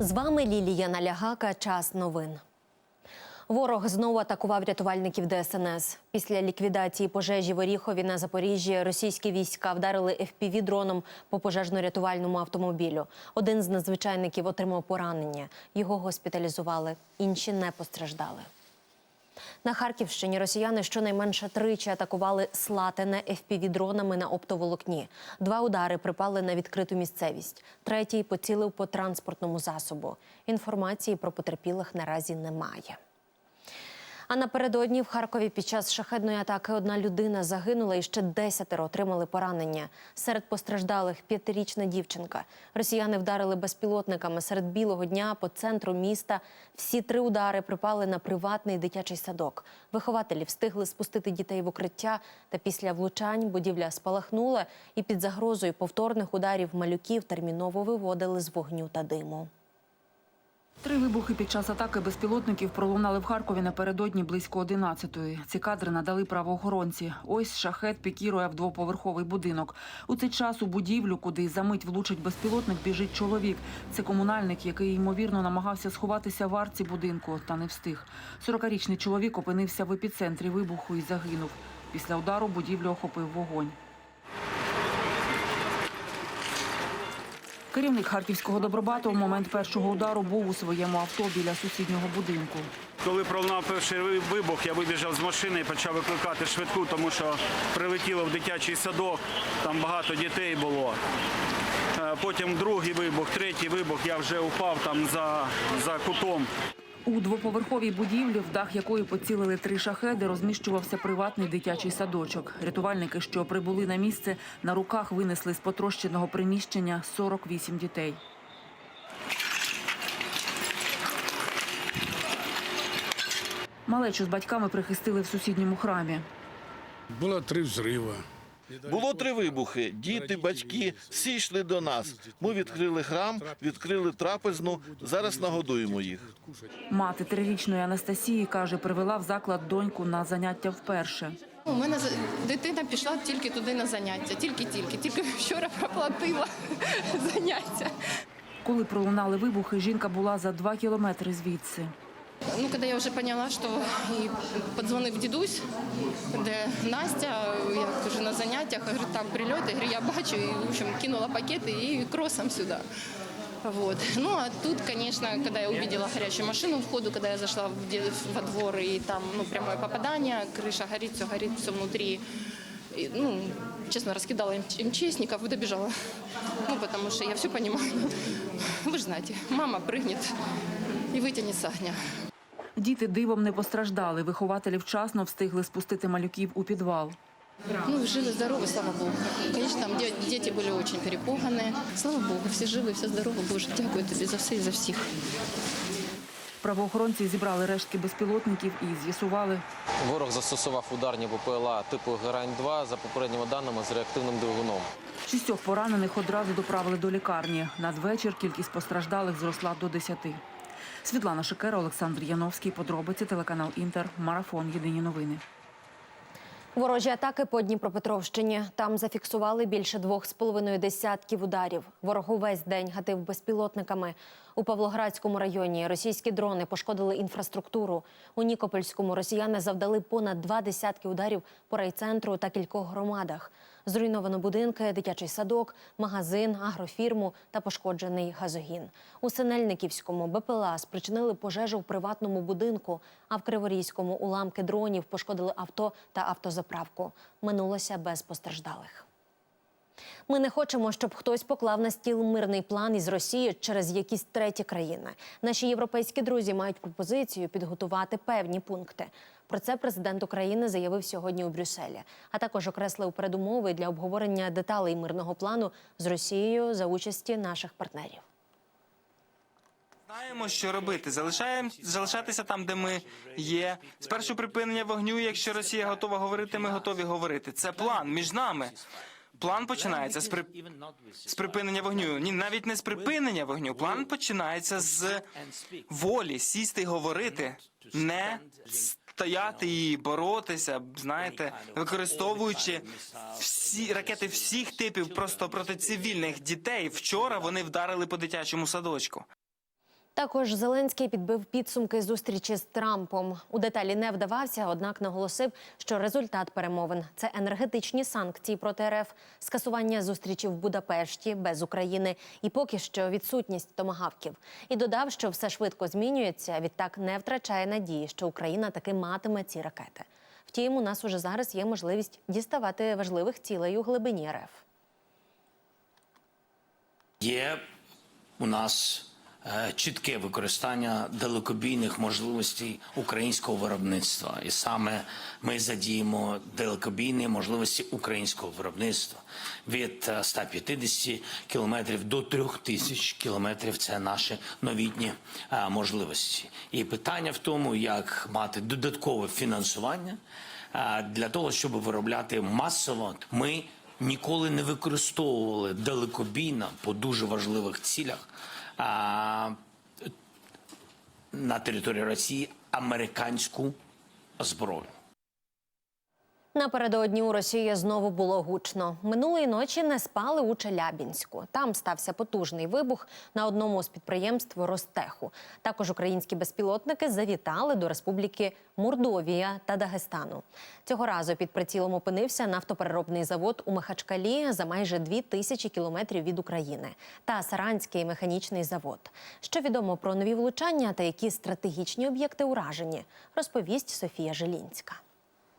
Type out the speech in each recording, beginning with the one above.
З вами Лілія Налягака. Час новин. Ворог знову атакував рятувальників ДСНС. Після ліквідації пожежі в Оріхові на Запоріжжі російські війська вдарили fpv дроном по пожежно-рятувальному автомобілю. Один з надзвичайників отримав поранення. Його госпіталізували, інші не постраждали. На Харківщині росіяни щонайменше тричі атакували Слатине FPV-дронами на оптоволокні. Два удари припали на відкриту місцевість. Третій поцілив по транспортному засобу. Інформації про потерпілих наразі немає. А напередодні в Харкові під час шахедної атаки одна людина загинула і ще десятеро отримали поранення. Серед постраждалих п'ятирічна дівчинка. Росіяни вдарили безпілотниками серед білого дня по центру міста. Всі три удари припали на приватний дитячий садок. Вихователі встигли спустити дітей в укриття. Та після влучань будівля спалахнула, і під загрозою повторних ударів малюків терміново виводили з вогню та диму. Три вибухи під час атаки безпілотників пролунали в Харкові напередодні близько 11-ї. Ці кадри надали правоохоронці. Ось шахет пікірує в двоповерховий будинок. У цей час у будівлю, куди за мить влучить безпілотник, біжить чоловік. Це комунальник, який ймовірно намагався сховатися в арці будинку, та не встиг. 40-річний чоловік опинився в епіцентрі вибуху і загинув. Після удару будівлю охопив вогонь. Керівник харківського добробату в момент першого удару був у своєму авто біля сусіднього будинку. Коли пролунав перший вибух, я вибіжав з машини і почав викликати швидку, тому що прилетіло в дитячий садок, там багато дітей було. Е, Потім другий вибух, третій вибух, я вже упав там за, за кутом. У двоповерховій будівлі, в дах якої поцілили три шахеди, розміщувався приватний дитячий садочок. Рятувальники, що прибули на місце, на руках винесли з потрощеного приміщення 48 дітей. Малечу з батьками прихистили в сусідньому храмі. Було три взрива. Було три вибухи. Діти, батьки всі йшли до нас. Ми відкрили храм, відкрили трапезну. Зараз нагодуємо їх. Мати трирічної Анастасії каже, привела в заклад доньку на заняття вперше. У мене за- дитина пішла тільки туди на заняття, тільки-тільки. Тільки вчора проплатила заняття. Коли пролунали вибухи, жінка була за два кілометри звідси. Ну, коли я вже поняла, що і подзвонив дідусь, де Настя, я кажу, на заняттях, говорю, там прильоти, говорю, я бачу, і, в общем, кинула пакети і кросом сюди. Вот. Ну, а тут, конечно, когда я увидела горящую машину в входу, когда я зашла в де- во двор, и там, ну, прямое попадание, крыша горит, все горит, все внутри. И, ну, честно, раскидала МЧ- МЧСников и добежала. Ну, потому что я все понимаю. Вы же знаете, мама прыгнет и вытянет с огня. Діти дивом не постраждали. Вихователі вчасно встигли спустити малюків у підвал. Ну, живы, здоровы, слава Богу. Конечно, там де- дети были очень перепуганы. Слава Богу, все живы, все здоровы. Боже, дякую тобі за все і за всіх. Правоохоронці зібрали рештки безпілотників і з'ясували, Ворог застосував ударні БПЛА типу Герань-2 за попередніми даними з реактивним двигуном. шістьох поранених одразу доправили до лікарні. Надвечір кількість постраждалих зросла до десяти. Світлана Шикера, Олександр Яновський. Подробиці телеканал Інтер. Марафон. Єдині новини. Ворожі атаки по Дніпропетровщині. Там зафіксували більше двох з половиною десятків ударів. Ворог увесь день гатив безпілотниками. У Павлоградському районі російські дрони пошкодили інфраструктуру. У Нікопольському росіяни завдали понад два десятки ударів по райцентру та кількох громадах. Зруйновано будинки, дитячий садок, магазин, агрофірму та пошкоджений газогін. У Синельниківському БПЛА спричинили пожежу в приватному будинку, а в Криворізькому уламки дронів пошкодили авто та автозаправку. Минулося без постраждалих. Ми не хочемо, щоб хтось поклав на стіл мирний план із Росією через якісь треті країни. Наші європейські друзі мають пропозицію підготувати певні пункти. Про це президент України заявив сьогодні у Брюсселі, а також окреслив передумови для обговорення деталей мирного плану з Росією за участі наших партнерів. Знаємо, що робити. Залишаємо залишатися там, де ми є. Спершу припинення вогню. Якщо Росія готова говорити, ми готові говорити. Це план між нами. План починається з, при... з припинення вогню. Ні, навіть не з припинення вогню. План починається з волі сісти і говорити, не стояти і боротися. Знаєте, використовуючи всі ракети всіх типів просто проти цивільних дітей. Вчора вони вдарили по дитячому садочку. Також Зеленський підбив підсумки зустрічі з Трампом. У деталі не вдавався, однак наголосив, що результат перемовин це енергетичні санкції проти РФ, скасування зустрічі в Будапешті без України і поки що відсутність томагавків. І додав, що все швидко змінюється. Відтак не втрачає надії, що Україна таки матиме ці ракети. Втім, у нас уже зараз є можливість діставати важливих цілей у глибині РФ. Є у нас чітке використання далекобійних можливостей українського виробництва, і саме ми задіємо далекобійні можливості українського виробництва від е, 150 кілометрів до 3000 кілометрів. Це наші новітні е, можливості. І питання в тому, як мати додаткове фінансування е, для того, щоб виробляти масово. Ми ніколи не використовували далекобійно по дуже важливих цілях а, на території Росії американську зброю. Напередодні у Росії знову було гучно. Минулої ночі не спали у Челябінську. Там стався потужний вибух на одному з підприємств Ростеху. Також українські безпілотники завітали до республіки Мордовія та Дагестану. Цього разу під прицілом опинився нафтопереробний завод у Махачкалі за майже дві тисячі кілометрів від України та Саранський механічний завод. Що відомо про нові влучання та які стратегічні об'єкти уражені, розповість Софія Желінська.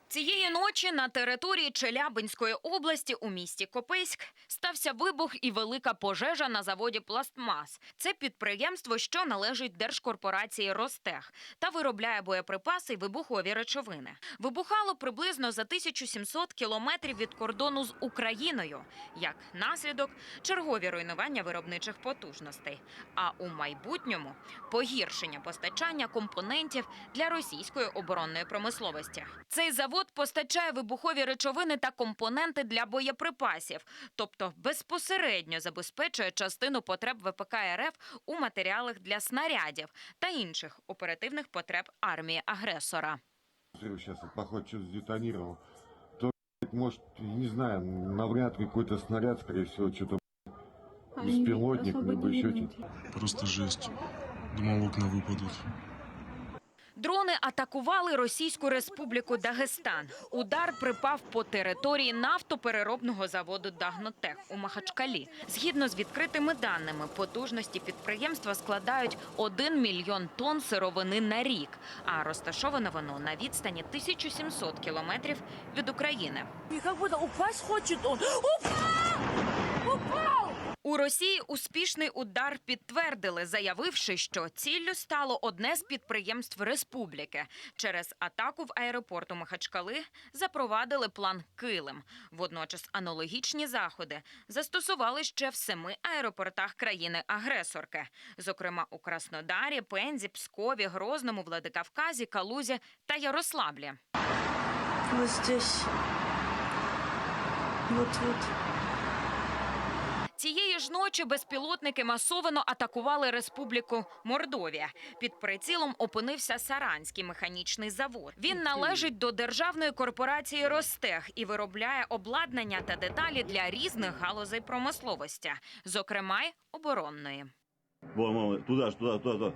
Цієї ночі на території Челябинської області у місті Копейськ стався вибух і велика пожежа на заводі Пластмас. Це підприємство, що належить держкорпорації Ростех та виробляє боєприпаси й вибухові речовини. Вибухало приблизно за 1700 кілометрів від кордону з Україною. Як наслідок, чергові руйнування виробничих потужностей. А у майбутньому погіршення постачання компонентів для російської оборонної промисловості. Цей завод постачає вибухові речовини та компоненти для боєприпасів, тобто безпосередньо забезпечує частину потреб ВПК РФ у матеріалах для снарядів та інших оперативних потреб армії агресора. Сейчас поход что-то. То, может, не знаю, навряд какой-то снаряд, скорее всего, что-то беспилотник, либо еще что-то. Просто жесть. Думал, окна выпадут. Дрони атакували Російську Республіку Дагестан. Удар припав по території нафтопереробного заводу Дагнотех у Махачкалі. Згідно з відкритими даними, потужності підприємства складають 1 мільйон тонн сировини на рік, а розташоване воно на відстані 1700 кілометрів від України. У Росії успішний удар підтвердили, заявивши, що ціллю стало одне з підприємств республіки. Через атаку в аеропорту Махачкали запровадили план Килим. Водночас аналогічні заходи застосували ще в семи аеропортах країни-агресорки, зокрема у Краснодарі, Пензі, Пскові, Грозному, Владикавказі, Калузі та Ярославлі. Вот здесь. Цієї ж ночі безпілотники масовано атакували республіку Мордовія. Під прицілом опинився Саранський механічний завод. Він належить до державної корпорації Ростех і виробляє обладнання та деталі для різних галузей промисловості, зокрема й оборонної. Вон, вон, туда, туда, туда,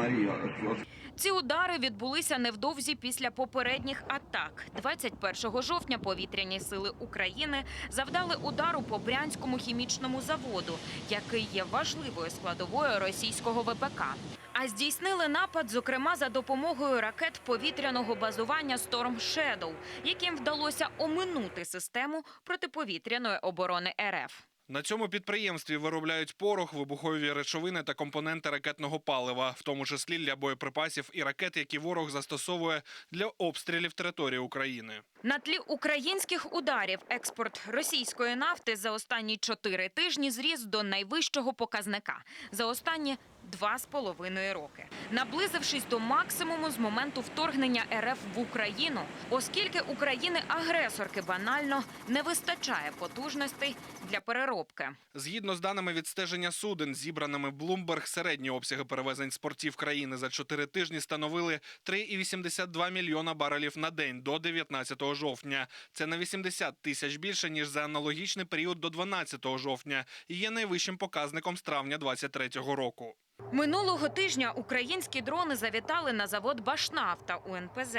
Смотри, Ці удари відбулися невдовзі після попередніх атак. 21 жовтня повітряні сили України завдали удару по Брянському хімічному заводу, який є важливою складовою російського ВПК. А здійснили напад, зокрема, за допомогою ракет повітряного базування Storm Shadow, яким вдалося оминути систему протиповітряної оборони РФ. На цьому підприємстві виробляють порох, вибухові речовини та компоненти ракетного палива, в тому числі для боєприпасів і ракет, які ворог застосовує для обстрілів території України. На тлі українських ударів експорт російської нафти за останні чотири тижні зріс до найвищого показника. За останні два з половиною роки, наблизившись до максимуму з моменту вторгнення РФ в Україну, оскільки України-агресорки банально не вистачає потужностей для переробки. Згідно з даними відстеження суден, зібраними Bloomberg, середні обсяги перевезень з портів країни за 4 тижні становили 3,82 мільйона барелів на день до 19 жовтня. Це на 80 тисяч більше ніж за аналогічний період до 12 жовтня і є найвищим показником з травня 2023 року. Минулого тижня українські дрони завітали на завод Башнафта УНПЗ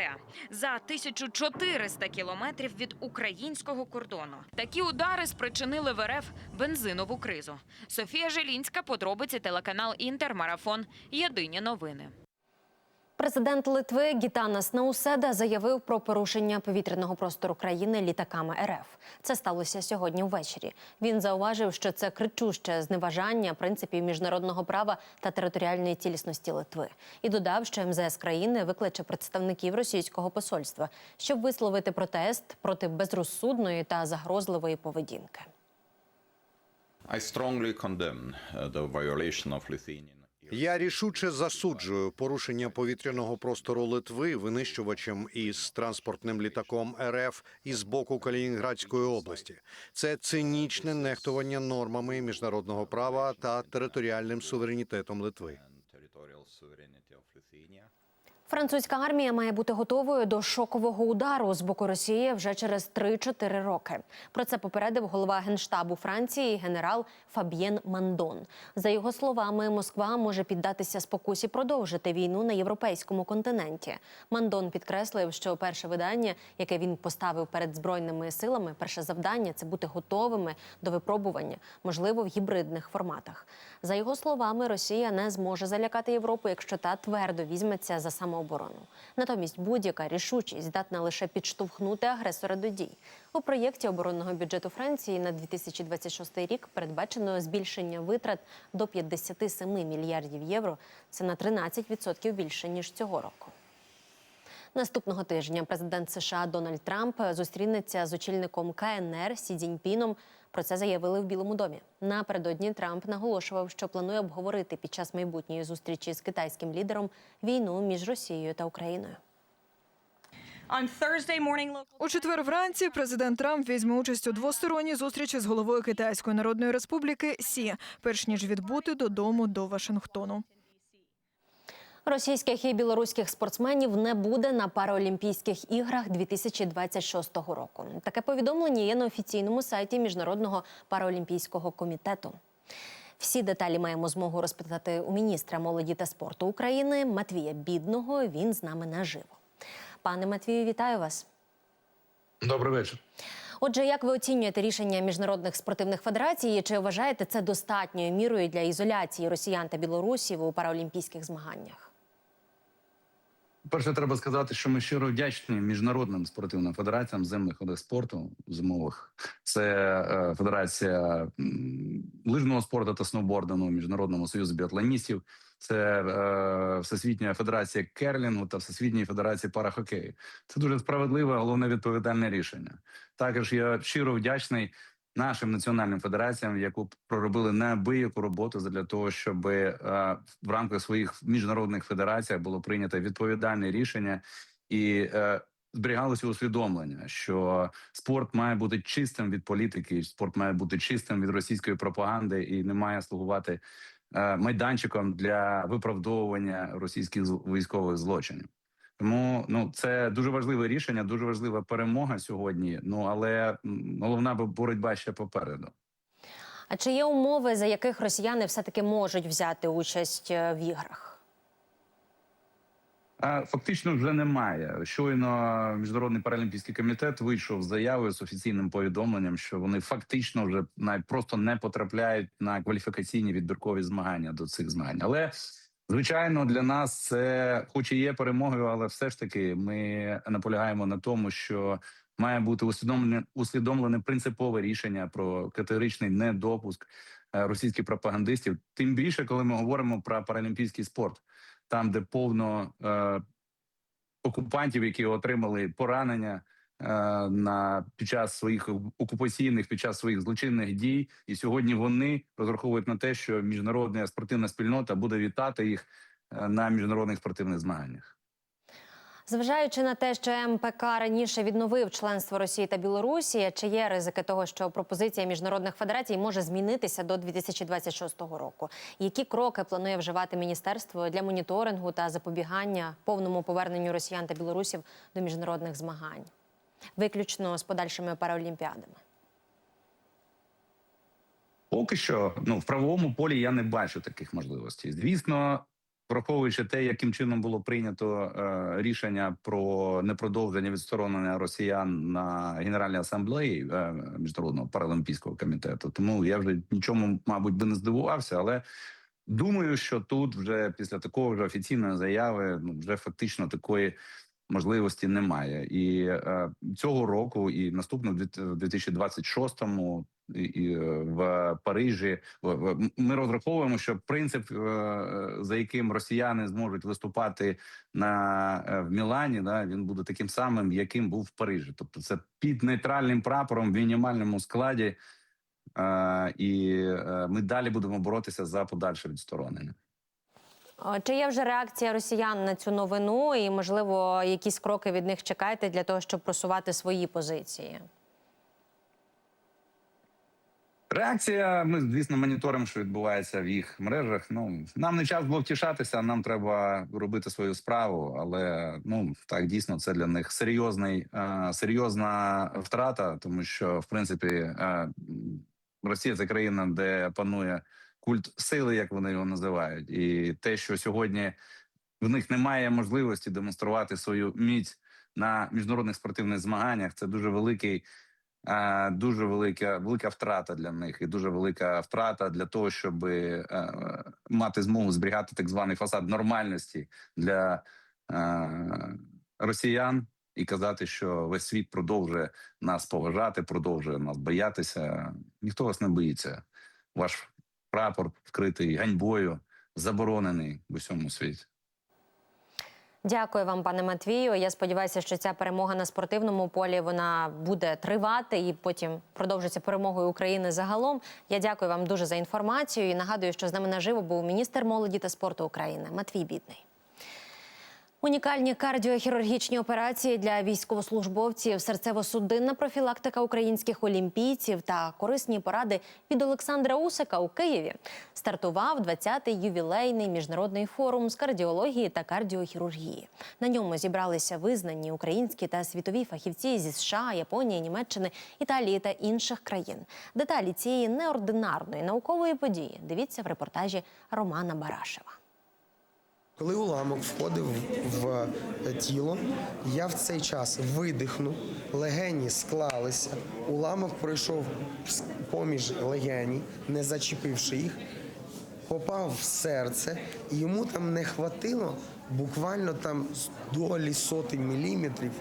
за 1400 кілометрів від українського кордону. Такі удари спричинили в РФ бензинову кризу. Софія Желінська, подробиці телеканал Інтермарафон. Єдині новини. Президент Литви Гітанас Науседа заявив про порушення повітряного простору країни літаками РФ. Це сталося сьогодні ввечері. Він зауважив, що це кричуще зневажання принципів міжнародного права та територіальної цілісності Литви, і додав, що МЗС країни викличе представників російського посольства, щоб висловити протест проти безрозсудної та загрозливої поведінки. I strongly condemn uh, the violation of Lithuanian Я рішуче засуджую порушення повітряного простору Литви винищувачем із транспортним літаком РФ із боку Калінінградської області. Це цинічне нехтування нормами міжнародного права та територіальним суверенітетом Литви. Французька армія має бути готовою до шокового удару з боку Росії вже через 3-4 роки. Про це попередив голова генштабу Франції генерал Фаб'єн Мандон. За його словами, Москва може піддатися спокусі продовжити війну на європейському континенті. Мандон підкреслив, що перше видання, яке він поставив перед збройними силами, перше завдання це бути готовими до випробування, можливо, в гібридних форматах. За його словами, Росія не зможе залякати Європу, якщо та твердо візьметься за самооборону. Натомість будь-яка рішучість здатна лише підштовхнути агресора до дій. У проєкті оборонного бюджету Франції на 2026 рік передбачено збільшення витрат до 57 мільярдів євро. Це на 13% більше ніж цього року. Наступного тижня президент США Дональд Трамп зустрінеться з очільником КНР Сі Цзіньпіном. Про це заявили в Білому домі. Напередодні Трамп наголошував, що планує обговорити під час майбутньої зустрічі з китайським лідером війну між Росією та Україною. У четвер вранці президент Трамп візьме участь у двосторонній зустрічі з головою Китайської Народної Республіки Сі, перш ніж відбути додому до Вашингтону. Російських і білоруських спортсменів не буде на Параолімпійських іграх 2026 року. Таке повідомлення є на офіційному сайті Міжнародного параолімпійського комітету. Всі деталі маємо змогу розпитати у міністра молоді та спорту України Матвія Бідного. Він з нами наживо. Пане Матвію, вітаю вас. Добрий вечір. Отже, як ви оцінюєте рішення міжнародних спортивних федерацій? Чи вважаєте це достатньою мірою для ізоляції росіян та білорусів у параолімпійських змаганнях? Перше, треба сказати, що ми щиро вдячні міжнародним спортивним федераціям земних видів спорту зимових. Це е, федерація лижного спорту та сноубордингу, міжнародному союзу біатлоністів. Це е, Всесвітня федерація керлінгу та Всесвітня федерація парахокею. Це дуже справедливе, головне відповідальне рішення. Також я щиро вдячний нашим національним федераціям, яку проробили неабияку роботу для того, щоб е, в рамках своїх міжнародних федерацій було прийнято відповідальне рішення і е, зберігалося усвідомлення, що спорт має бути чистим від політики, спорт має бути чистим від російської пропаганди і не має слугувати е, майданчиком для виправдовування російських військових злочинів. Тому ну це дуже важливе рішення, дуже важлива перемога сьогодні. Ну але головна боротьба ще попереду. А чи є умови, за яких росіяни все таки можуть взяти участь е, в іграх? А фактично вже немає. Щойно міжнародний паралімпійський комітет вийшов з заявою з офіційним повідомленням, що вони фактично вже навіть просто не потрапляють на кваліфікаційні відбіркові змагання до цих змагань. Але звичайно, для нас це, хоч і є перемогою, але все ж таки ми наполягаємо на тому, що має бути усвідомлене усвідомлене принципове рішення про категоричний недопуск е, російських пропагандистів. Тим більше, коли ми говоримо про паралімпійський спорт, там де повно е, окупантів, які отримали поранення на під час своїх окупаційних, під час своїх злочинних дій, і сьогодні вони розраховують на те, що міжнародна спортивна спільнота буде вітати їх е, на міжнародних спортивних змаганнях. Зважаючи на те, що МПК раніше відновив членство Росії та Білорусі, чи є ризики того, що пропозиція міжнародних федерацій може змінитися до 2026 року? Які кроки планує вживати міністерство для моніторингу та запобігання повному поверненню росіян та білорусів до міжнародних змагань, виключно з подальшими параолімпіадами? Поки що, ну в правовому полі я не бачу таких можливостей. Звісно, враховуючи те, яким чином було прийнято е, рішення про непродовження відсторонення росіян на Генеральній асамблеї е, міжнародного паралімпійського комітету. Тому я вже нічому, мабуть, би не здивувався, але думаю, що тут вже після такого вже офіційної заяви ну вже фактично такої. Можливості немає, і е, цього року, і наступного в 2026-му, і, і е, в Парижі ми розраховуємо, що принцип, е, за яким росіяни зможуть виступати на е, в Мілані, да він буде таким самим, яким був в Парижі. Тобто, це під нейтральним прапором в мінімальному складі, і ми далі будемо боротися за подальше відсторонення. О, Чи є вже реакція росіян на цю новину, і можливо якісь кроки від них чекаєте для того, щоб просувати свої позиції? Реакція. Ми звісно моніторимо, що відбувається в їх мережах. Ну нам не час було втішатися. Нам треба робити свою справу. Але ну так дійсно це для них серйозний е, серйозна втрата, тому що в принципі е, Росія це країна, де панує культ сили, як вони його називають, і те, що сьогодні в них немає можливості демонструвати свою міць на міжнародних спортивних змаганнях. Це дуже великий. Дуже велика велика втрата для них, і дуже велика втрата для того, щоб мати змогу зберігати так званий фасад нормальності для росіян і казати, що весь світ продовжує нас поважати, продовжує нас боятися. Ніхто вас не боїться. Ваш прапор вкритий ганьбою, заборонений в усьому світі. Дякую вам, пане Матвію. Я сподіваюся, що ця перемога на спортивному полі вона буде тривати і потім продовжиться перемогою України загалом. Я дякую вам дуже за інформацію і нагадую, що з нами наживо був міністр молоді та спорту України Матвій Бідний. Унікальні кардіохірургічні операції для військовослужбовців, серцево-судинна профілактика українських олімпійців та корисні поради від Олександра Усика у Києві. Стартував 20-й ювілейний міжнародний форум з кардіології та кардіохірургії. На ньому зібралися визнані українські та світові фахівці зі США, Японії, Німеччини, Італії та інших країн. Деталі цієї неординарної наукової події дивіться в репортажі Романа Барашева. Коли уламок входив в тіло, я в цей час видихнув, легені склалися, уламок пройшов поміж легені, не зачепивши їх, попав в серце, і йому там не хватило буквально там долі сотень міліметрів.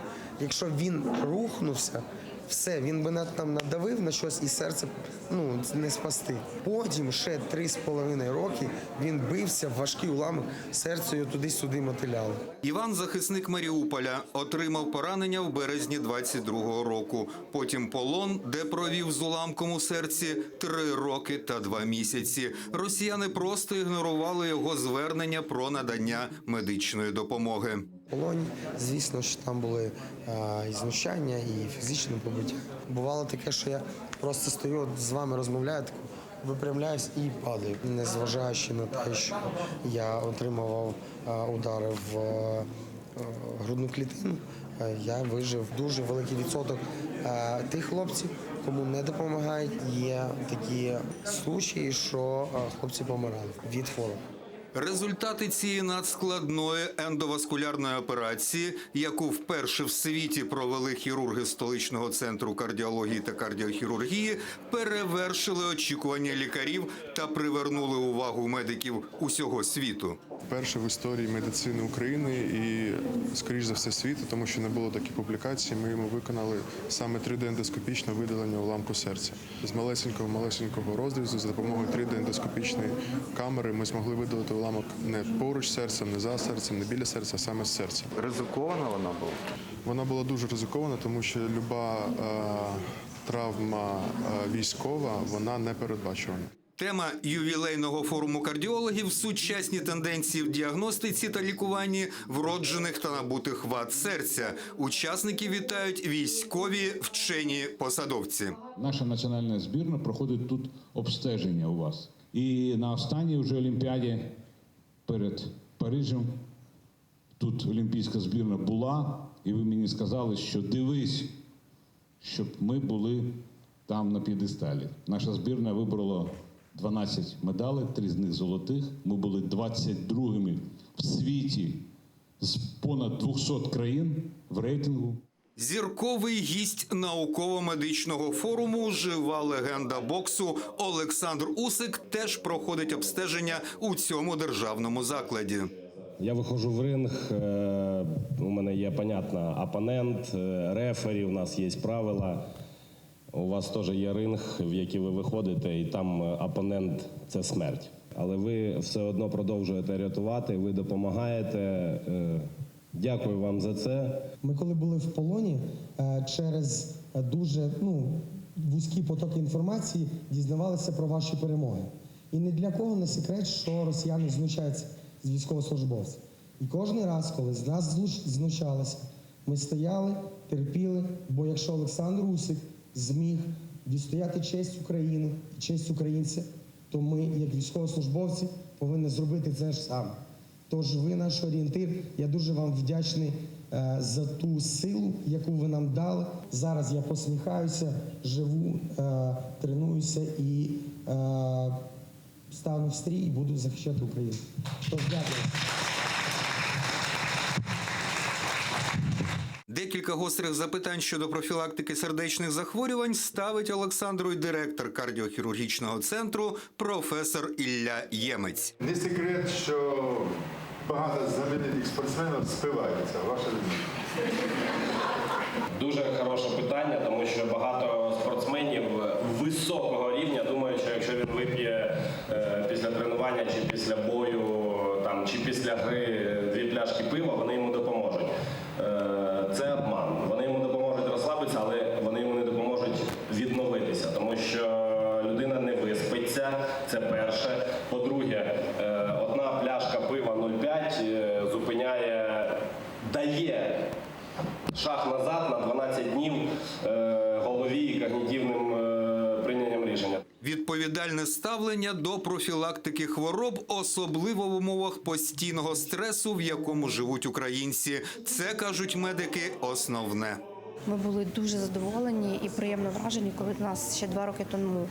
Якщо він рухнувся, все, він би там надавив на щось і серце ну, не спасти. Потім ще три з половиною роки він бився в важкий уламок, серце його туди-сюди мотиляло. Іван, захисник Маріуполя, отримав поранення в березні 22-го року. Потім полон, де провів з уламком у серці три роки та два місяці. Росіяни просто ігнорували його звернення про надання медичної допомоги. Полоні, звісно, що там були а, і знущання, і фізичне побиття. Бувало таке, що я просто стою з вами розмовляю, таку, випрямляюсь і падаю, незважаючи на те, що я отримував а, удари в а, грудну клітину. Я вижив дуже великий відсоток тих хлопців, кому не допомагають. Є такі случаї, що хлопці помирали від хвороб. Результати цієї надскладної ендоваскулярної операції, яку вперше в світі провели хірурги столичного центру кардіології та кардіохірургії, перевершили очікування лікарів та привернули увагу медиків усього світу. вперше в історії медицини України і, скоріш за все, світу, тому що не було таких публікацій. Ми йому виконали саме 3D-ендоскопічне видалення уламку серця. З малесенького малесенького розрізу за допомогою 3D-ендоскопічної камери ми змогли видалити уламок не поруч з серцем, не за серцем, не біля серця, а саме з серця. Ризикована вона була? Вона була дуже ризикована, тому що люба е, травма е, військова вона не передбачувана. Тема ювілейного форуму кардіологів сучасні тенденції в діагностиці та лікуванні вроджених та набутих вад серця. Учасників вітають військові вчені посадовці. Наша національна збірна проходить тут обстеження у вас. І на останній вже Олімпіаді перед Парижем тут олімпійська збірна була, і ви мені сказали, що дивись, щоб ми були там на п'єдесталі. Наша збірна вибрала 12 медалей, три з них золотих. Ми були 22-ми в світі з понад 200 країн в рейтингу. Зірковий гість науково-медичного форуму, жива легенда боксу Олександр Усик теж проходить обстеження у цьому державному закладі. Я виходжу в ринг. е, У мене є понятно опонент, е, рефері. У нас є правила. У вас теж є ринг, в який ви виходите, і там е, опонент це смерть. Але ви все одно продовжуєте рятувати, ви допомагаєте. Дякую вам за це. Ми коли були в полоні, е, через дуже ну, вузькі потоки інформації дізнавалися про ваші перемоги. І ні для кого не секрет, що росіяни знущаються з військовослужбовців. І кожен раз, коли з нас знущалися, ми стояли, терпіли, бо якщо Олександр Усик зміг відстояти честь України честь українця, то ми, як військовослужбовці, повинні зробити це ж саме. Тож ви наш орієнтир. Я дуже вам вдячний е, за ту силу, яку ви нам дали. Зараз я посміхаюся, живу, е, тренуюся і е, стану в стрій і буду захищати Україну. Тож дякую. Декілька гострих запитань щодо профілактики сердечних захворювань ставить Олександру й директор кардіохірургічного центру професор Ілля Ємець. Не секрет, що багато знаменитих спортсменів спиваються. Ваша? Дуже хороше питання, тому що багато спортсменів високого рівня думають, що якщо він вип'є е, після тренування чи після бою, там чи після гри дві пляшки пива, вони йому допоможуть. Е, це обман. Вони йому допоможуть розслабитися, але вони йому не допоможуть відновитися, тому що людина не виспиться. Це перше. По-друге, е, одна пляшка пива 0,5 е, зупиняє, дає шаг назад на 12 днів е, голові і когнітивним е, прийнянням рішення. Відповідальне ставлення до профілактики хвороб, особливо в умовах постійного стресу, в якому живуть українці. Це кажуть медики, основне. Ми були дуже задоволені і приємно вражені, коли нас ще два роки тому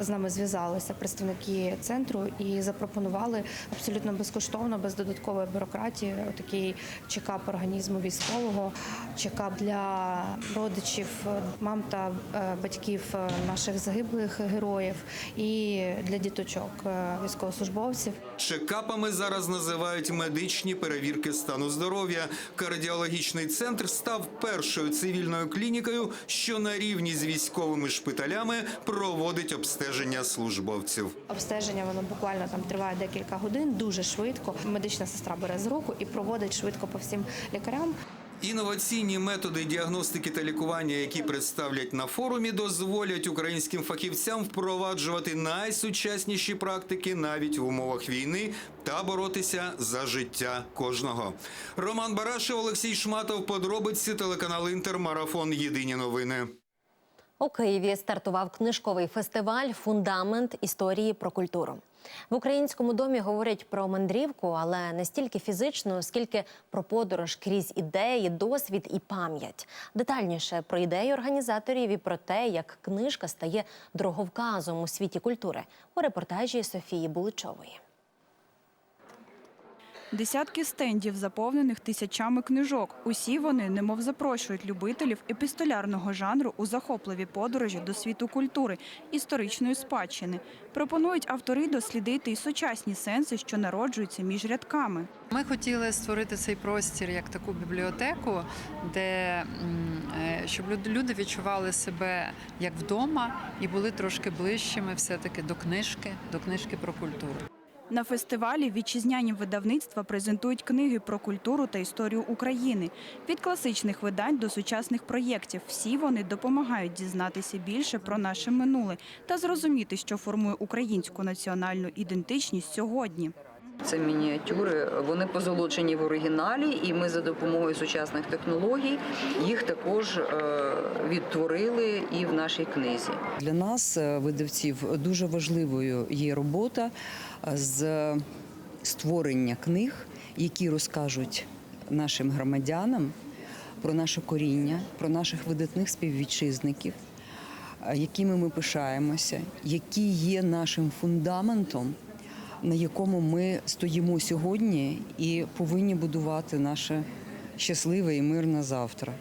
з нами зв'язалися представники центру і запропонували абсолютно безкоштовно, без додаткової бюрократії, такий чекап організму військового, чекап для родичів, мам та е, батьків е, наших загиблих героїв і для діточок е, військовослужбовців. Чекапами зараз називають медичні перевірки стану здоров'я. Кардіологічний центр став першою цивільною клінікою, що на рівні з військовими шпиталями проводить обстеження службовців. Обстеження воно буквально там триває декілька годин, дуже швидко. Медична сестра бере з руку і проводить швидко по всім лікарям. Інноваційні методи діагностики та лікування, які представлять на форумі, дозволять українським фахівцям впроваджувати найсучасніші практики навіть в умовах війни та боротися за життя кожного. Роман Барашев, Олексій Шматов, подробиці телеканал Інтер, марафон. Єдині новини. У Києві стартував книжковий фестиваль Фундамент історії про культуру. В українському домі говорять про мандрівку, але не стільки фізичну, скільки про подорож крізь ідеї, досвід і пам'ять. Детальніше про ідеї організаторів і про те, як книжка стає дороговказом у світі культури у репортажі Софії Буличової. Десятки стендів, заповнених тисячами книжок. Усі вони немов запрошують любителів епістолярного жанру у захопливі подорожі до світу культури, історичної спадщини. Пропонують автори дослідити і сучасні сенси, що народжуються між рядками. Ми хотіли створити цей простір як таку бібліотеку, де е, щоб люди відчували себе як вдома і були трошки ближчими все-таки до книжки, до книжки про культуру. На фестивалі вітчизняні видавництва презентують книги про культуру та історію України. Від класичних видань до сучасних проєктів. Всі вони допомагають дізнатися більше про наше минуле та зрозуміти, що формує українську національну ідентичність сьогодні. Це мініатюри, вони позолочені в оригіналі, і ми за допомогою сучасних технологій їх також е, відтворили і в нашій книзі. Для нас, е, видавців, дуже важливою є робота е, з створення книг, які розкажуть нашим громадянам про наше коріння, про наших видатних співвітчизників, якими ми пишаємося, які є нашим фундаментом, на якому ми стоїмо сьогодні і повинні будувати наше щасливе і мирне завтра.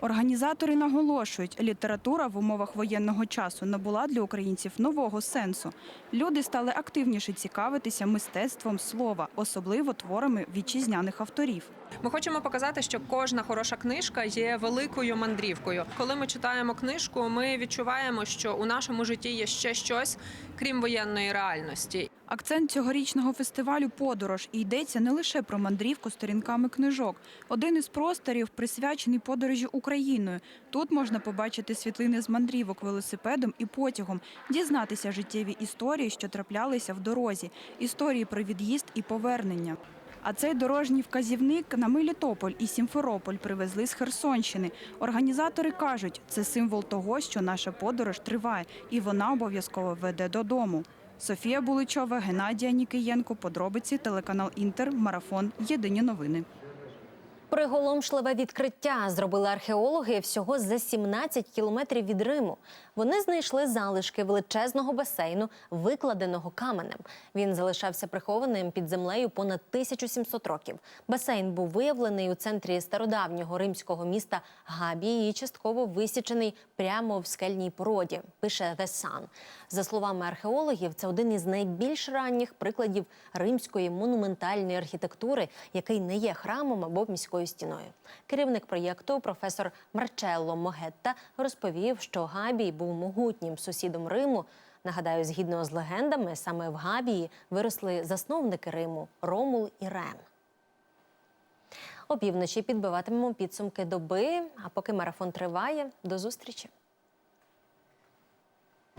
Організатори наголошують, література в умовах воєнного часу набула для українців нового сенсу. Люди стали активніше цікавитися мистецтвом слова, особливо творами вітчизняних авторів. Ми хочемо показати, що кожна хороша книжка є великою мандрівкою. Коли ми читаємо книжку, ми відчуваємо, що у нашому житті є ще щось, крім воєнної реальності. Акцент цьогорічного фестивалю подорож і йдеться не лише про мандрівку сторінками книжок. Один із просторів присвячений подорожі Україною. Тут можна побачити світлини з мандрівок велосипедом і потягом, дізнатися життєві історії, що траплялися в дорозі, історії про від'їзд і повернення. А цей дорожній вказівник на Мелітополь і Сімферополь привезли з Херсонщини. Організатори кажуть, це символ того, що наша подорож триває, і вона обов'язково веде додому. Софія Буличова, Геннадія Нікієнко. Подробиці телеканал Інтер. Марафон. Єдині новини. Приголомшливе відкриття зробили археологи всього за 17 кілометрів від Риму. Вони знайшли залишки величезного басейну, викладеного каменем. Він залишався прихованим під землею понад 1700 років. Басейн був виявлений у центрі стародавнього римського міста Габії і частково висічений прямо в скельній породі. Пише The Sun. За словами археологів, це один із найбільш ранніх прикладів римської монументальної архітектури, який не є храмом або міською стіною. Керівник проєкту, професор Марчелло Могетта, розповів, що Габій був могутнім сусідом Риму. Нагадаю, згідно з легендами, саме в Габії виросли засновники Риму Ромул і Рем. Опівночі підбиватимемо підсумки доби. А поки марафон триває, до зустрічі.